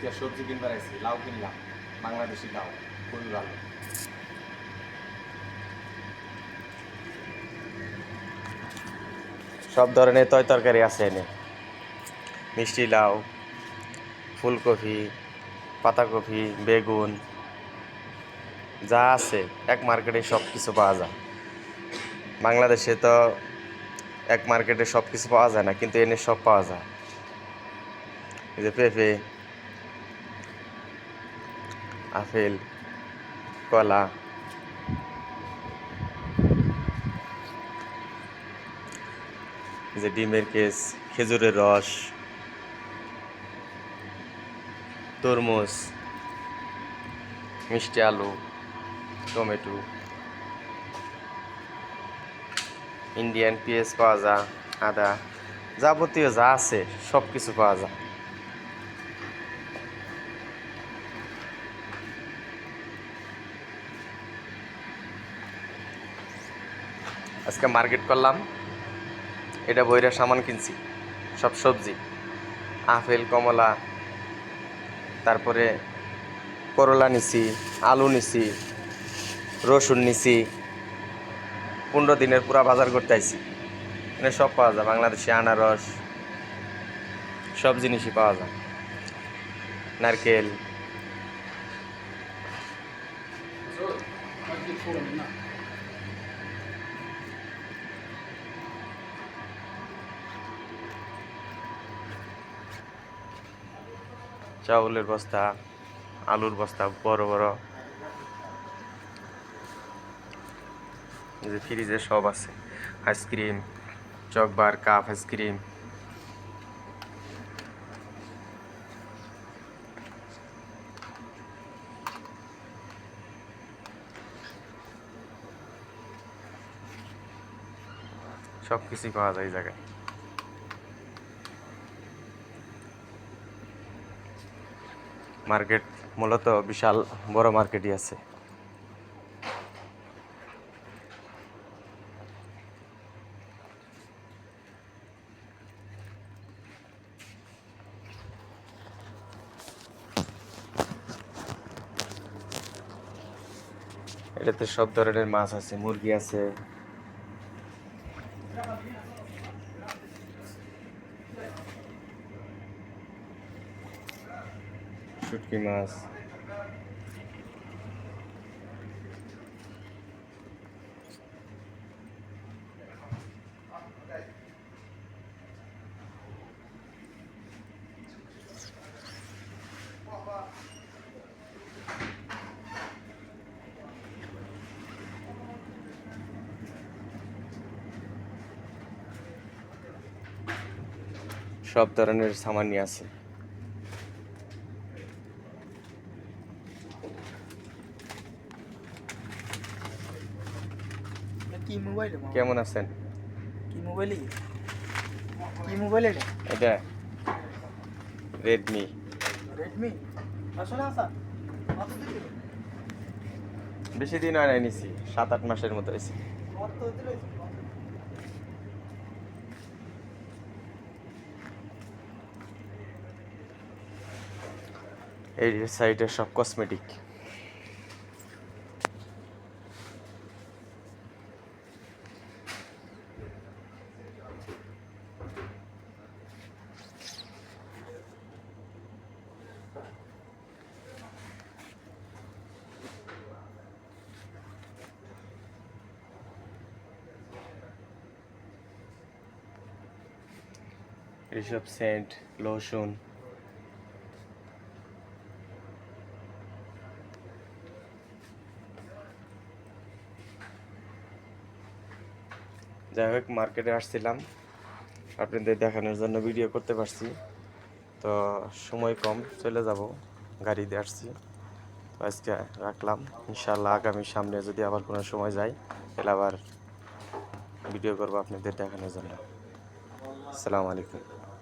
আজকে সবজি কিনবার আইছি, লাউ কিনলাম, বাংলাদেশি লাউ খুবই ভালো সব ধরনের তয় তরকারি আছে এনে। মিষ্টি লাউ, ফুলকপি, পাতাকপি, বেগুন, যা আছে, এক মার্কেটে সব কিছু পাওয়া যায়। বাংলাদেশে তো এক মার্কেটে সব কিছু পাওয়া যায় না, কিন্তু এনে সব পাওয়া যায়। এই যে পেঁপে আপেল, কলা। যে ডিমের কেস, খেজুরের রস, তরমুজ, মিষ্টি আলু, টমেটো, ইন্ডিয়ান পেঁয়াজ পাওয়া যায়, আদা, যাবতীয় যা আছে সব কিছু পাওয়া যায়। আজকে মার্কেট করলাম। এটা বইরা সামান কিনছি, সব সবজি। আপেল, কমলা, তারপরে করলা নিছি, আলু নিছি, রসুন নিছি। পনেরো দিনের পুরা বাজার করতে আইছি। এখানে সব পাওয়া যায়, বাংলাদেশি আনারস, সব জিনিসই পাওয়া যায়। নারকেল। চাউলের বস্তা, আলুর বস্তা, বড় বড়। যে ফ্রিজে সব আছে। আইসক্রিম চকবার কাপ আইসক্রিম সব কিছুই পাওয়া যায় জায়গায়। মার্কেট মূলত বিশাল বড় মার্কেটই আছে। এটাতে সব ধরনের মাছ আছে মুরগি আছে। শুটকি মাছ সব ধরনের সামানই আছে কি মোবাইল কেমন আছেন? কি মোবাইল কি মোবাইল এটা? এটা রেডমি রেডমি আসলে আসা বেশি দিন হয় নাই নিছি সাত আট মাসের মতো হয়েছে। এই সাইডে সব কসমেটিক এইসব সেন্ট লোশন যাই হোক মার্কেটে আসছিলাম। আপনাদের দেখানোর জন্য ভিডিও করতে পারছি। তো সময় কম, চলে যাব। গাড়িতে আসছি। তো আজকে রাখলাম। ইনশাল্লাহ আগামী সামনে যদি আবার কোনো সময় যাই, তাহলে আবার ভিডিও করব আপনাদের দেখানোর জন্য। আসসালামু আলাইকুম।